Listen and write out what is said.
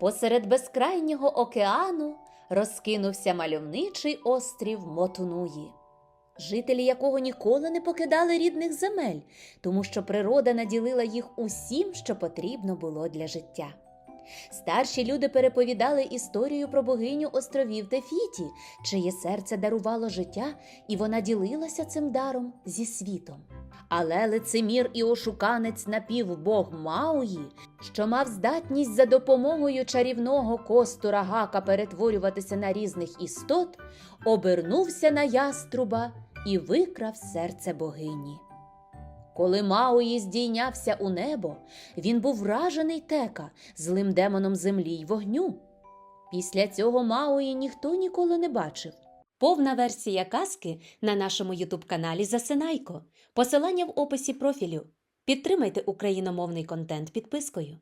Посеред безкрайнього океану розкинувся мальовничий острів Мотунуї, жителі якого ніколи не покидали рідних земель, тому що природа наділила їх усім, що потрібно було для життя. Старші люди переповідали історію про богиню островів Тефіті, чиє серце дарувало життя, і вона ділилася цим даром зі світом. Але лицемір і ошуканець напівбог Мауї, що мав здатність за допомогою чарівного костура гака перетворюватися на різних істот, обернувся на яструба і викрав серце богині. Коли Мауї здійнявся у небо, він був вражений тека, злим демоном землі й вогню. Після цього Мауї ніхто ніколи не бачив. Повна версія казки на нашому ютуб-каналі Засинайко. Посилання в описі профілю. Підтримайте україномовний контент підпискою.